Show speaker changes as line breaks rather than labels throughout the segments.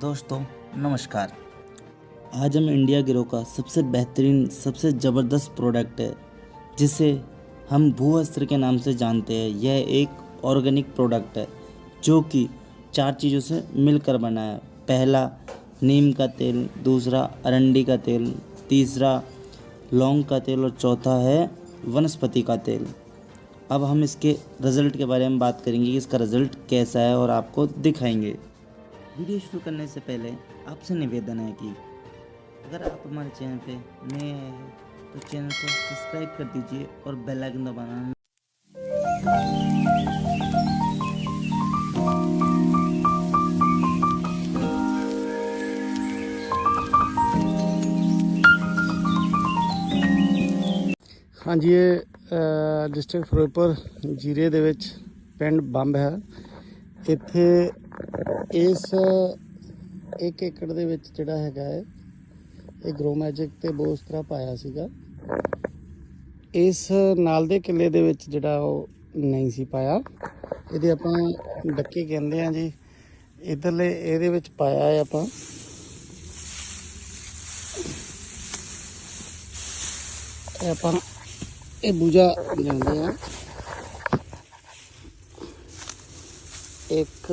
दोस्तों नमस्कार आज हम इंडिया गिरो का सबसे बेहतरीन सबसे ज़बरदस्त प्रोडक्ट है जिसे हम भूअस्त्र के नाम से जानते हैं यह एक ऑर्गेनिक प्रोडक्ट है जो कि चार चीज़ों से मिलकर बना है पहला नीम का तेल दूसरा अरंडी का तेल तीसरा लौंग का तेल और चौथा है वनस्पति का तेल अब हम इसके रिज़ल्ट के बारे में बात करेंगे कि इसका रिज़ल्ट कैसा है और आपको दिखाएंगे वीडियो शुरू करने से पहले आपसे निवेदन है कि अगर आप हमारे चैनल पे नए आए हैं तो चैनल को सब्सक्राइब कर दीजिए और बेल आइकन दबाना
हाँ जी ये डिस्ट्रिक्ट ਫਿਰੋਜ਼ਪੁਰ जीरे ਦੇ ਵਿੱਚ ਪਿੰਡ ਬੰਬ ਹੈ ਇਸ 1 ਏਕੜ ਦੇ ਵਿੱਚ ਜਿਹੜਾ ਹੈਗਾ ਹੈ ਇਹ ਗਰੋ ਮੈਜਿਕ ਤੇ ਤਰਾ ਪਾਇਆ ਸੀਗਾ ਇਸ ਨਾਲ ਦੇ ਕਿੱਲੇ ਦੇ ਵਿੱਚ ਜਿਹੜਾ ਉਹ ਨਹੀਂ ਸੀ ਪਾਇਆ ਇਹਦੇ ਆਪਾਂ ਡੱਕੇ ਕਹਿੰਦੇ ਆ ਜੀ ਇਧਰਲੇ ਇਹਦੇ ਵਿੱਚ ਪਾਇਆ ਹੈ ਆਪਾਂ ਇਹ ਆਪਾਂ ਇਹ ਬੂਜਾ ਲੈਂਦੇ ਆ ਇੱਕ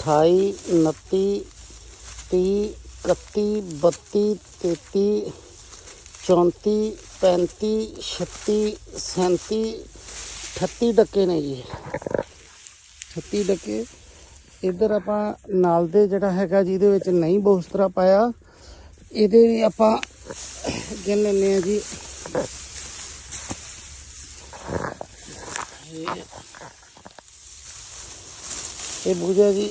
ਅਠਾਈ ਉਨੱਤੀ ਤੀਹ ਇਕੱਤੀ ਬੱਤੀ ਤੇਤੀ ਚੌਂਤੀ ਪੈਂਤੀ ਛੱਤੀ ਸੈਂਤੀ ਅਠੱਤੀ ਡੱਕੇ ਨੇ ਜੀ ਅਠੱਤੀ ਡੱਕੇ ਇਧਰ ਆਪਾਂ ਨਾਲ ਦੇ ਜਿਹੜਾ ਹੈਗਾ ਜਿਹਦੇ ਵਿੱਚ ਨਹੀਂ ਬੋਸਤਰਾ ਪਾਇਆ ਇਹਦੇ ਵੀ ਆਪਾਂ ਗਿਣ ਲੈਨੇ ਆ ਜੀ ਇਹ ਬੂਜਾ ਜੀ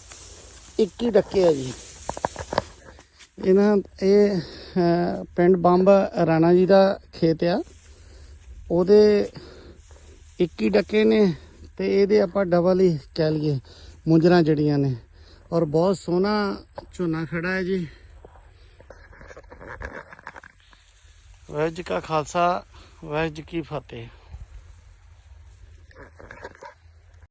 ਇੱਕ ਹੀ ਡੱਕੇ ਆ ਜੀ ਇਹਨਾਂ ਇਹ ਪਿੰਡ ਬੰਬ ਰਾਣਾ ਜੀ ਦਾ ਖੇਤ ਆ ਉਹਦੇ ਇੱਕ ਹੀ ਡੱਕੇ ਨੇ ਤੇ ਇਹਦੇ ਆਪਾਂ ਡਬਲ ਹੀ ਕਹਿ ਲਈਏ ਮੁੰਜਰਾ ਜੜੀਆਂ ਨੇ ਔਰ ਬਹੁਤ ਸੋਹਣਾ ਝੋਨਾ ਖੜਾ ਹੈ ਜੀ ਵਾਹਿਗੁਰੂ ਜੀ ਕਾ ਖਾਲਸਾ ਵਾਹਿਗੁਰੂ ਜੀ ਕੀ ਫਤਿਹ